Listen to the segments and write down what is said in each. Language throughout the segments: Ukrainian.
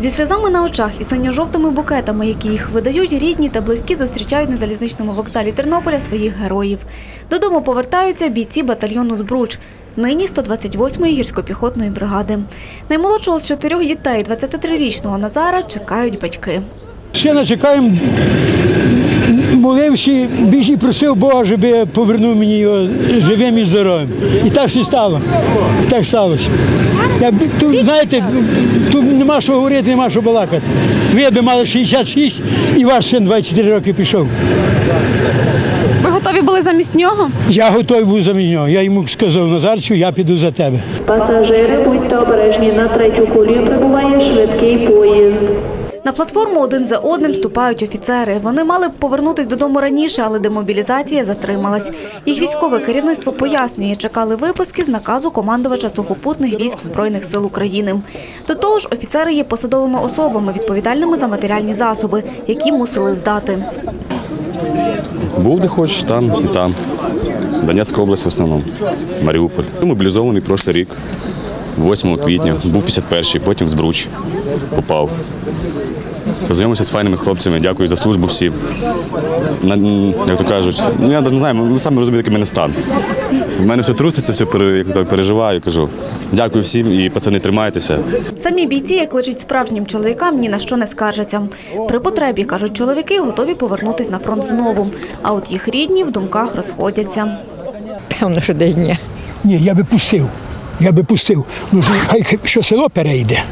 Зі сльозами на очах і синьо-жовтими букетами, які їх видають, рідні та близькі зустрічають на залізничному вокзалі Тернополя своїх героїв. Додому повертаються бійці батальйону «Збруч», нині 128-ї гірсько-піхотної бригади. Наймолодшого з чотирьох дітей, 23-річного Назара, чекають батьки. Ще не чекаємо, моливши, більше просив Бога, щоб повернув мені його живим і здоровим. І так все стало. І так сталося. Я, тут, знаєте, тут нема що говорити, нема що балакати. Ви б мали 66 і ваш син 24 роки пішов. Ви готові були замість нього? Я готовий був за нього. Я йому сказав, Назарчу, я піду за тебе. Пасажири, будьте обережні, на третю колію прибуває швидкий поїзд. На платформу один за одним ступають офіцери. Вони мали б повернутись додому раніше, але демобілізація затрималась. Їх військове керівництво пояснює, чекали виписки з наказу командувача сухопутних військ Збройних сил України. До того ж, офіцери є посадовими особами, відповідальними за матеріальні засоби, які мусили здати. Був де хоч, там і там. Донецька область в основному, Маріуполь. Мобілізований прошлий рік, 8 квітня, був 51-й, потім в Збруч попав. Познайомився з файними хлопцями, дякую за службу всім. На, як то кажуть, ну я не знаю, ви самі розумієте, який мене стан. У мене все труситься, все як то переживаю, кажу. Дякую всім і пацани, тримайтеся. Самі бійці, як личить справжнім чоловікам, ні на що не скаржаться. При потребі, кажуть чоловіки, готові повернутись на фронт знову. А от їх рідні в думках розходяться. Певно, що десь ні. Ні, я би пустив. Я би пустив. Ну, хай що село перейде.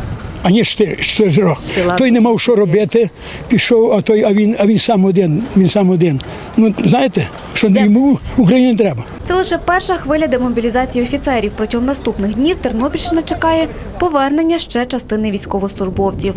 А не штижро. Той не мав що робити, пішов, а той, а він, а він сам один. Він сам один. Ну знаєте, що не йому Україні не треба. Це лише перша хвиля демобілізації офіцерів. Протягом наступних днів Тернопільщина чекає повернення ще частини військовослужбовців.